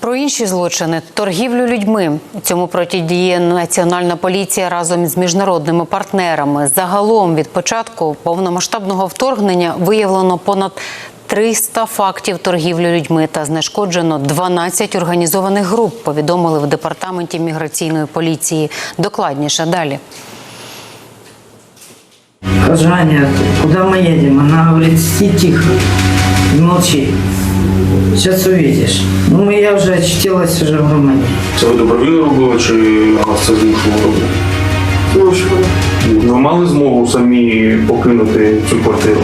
Про інші злочини торгівлю людьми цьому протидіє національна поліція разом з міжнародними партнерами. Загалом від початку повномасштабного вторгнення виявлено понад 300 фактів торгівлі людьми та знешкоджено 12 організованих груп. Повідомили в департаменті міграційної поліції. Докладніше далі. Жаня, куда мы едем? Она говорит, сиди тихо и Сейчас увидишь. Ну, я уже очутилась уже в Румынии. Це ви добровільно робили чи вас це змушувало робити? Змушували. Ви мали змогу самі покинути цю квартиру?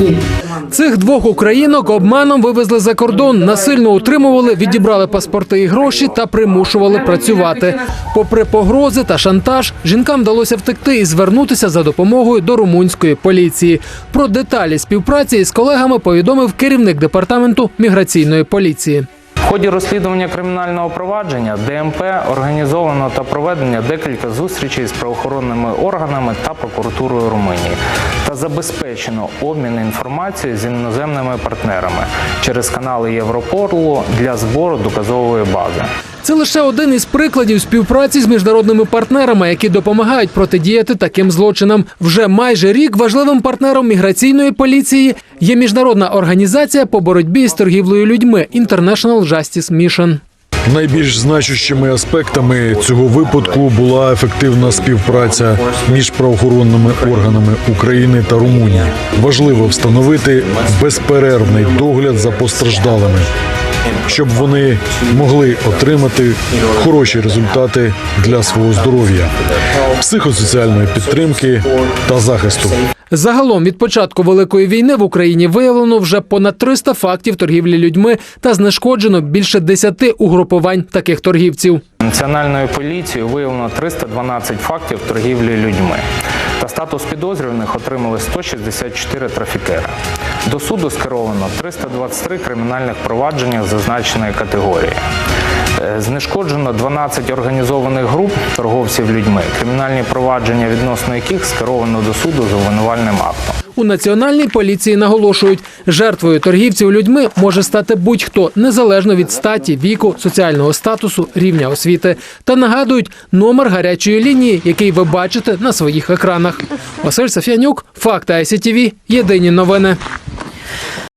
И Цих двох українок обманом вивезли за кордон, насильно утримували, відібрали паспорти і гроші та примушували працювати. Попри погрози та шантаж, жінкам вдалося втекти і звернутися за допомогою до румунської поліції. Про деталі співпраці із колегами повідомив керівник департаменту міграційної поліції. Ході розслідування кримінального провадження ДМП організовано та проведено декілька зустрічей з правоохоронними органами та прокуратурою Румунії та забезпечено обмін інформацією з іноземними партнерами через канали Європорлу для збору доказової бази. Це лише один із прикладів співпраці з міжнародними партнерами, які допомагають протидіяти таким злочинам. Вже майже рік важливим партнером міграційної поліції є міжнародна організація по боротьбі з торгівлею людьми International Justice Mission. Найбільш значущими аспектами цього випадку була ефективна співпраця між правоохоронними органами України та Румунії. Важливо встановити безперервний догляд за постраждалими, щоб вони могли отримати хороші результати для свого здоров'я, психосоціальної підтримки та захисту. Загалом від початку великої війни в Україні виявлено вже понад 300 фактів торгівлі людьми та знешкоджено більше 10 угрупувань таких торгівців. Національною поліцією виявлено 312 фактів торгівлі людьми. Та статус підозрюваних отримали 164 трафікера. До суду скеровано 323 кримінальних провадження зазначеної категорії. Е, Знешкоджено 12 організованих груп торговців людьми, кримінальні провадження відносно яких скеровано до суду з обвинувальним актом. У національній поліції наголошують, жертвою торгівців людьми може стати будь-хто незалежно від статі, віку, соціального статусу, рівня освіти. Та нагадують номер гарячої лінії, який ви бачите на своїх екранах. Василь Сафянюк, факти ICTV, Єдині новини.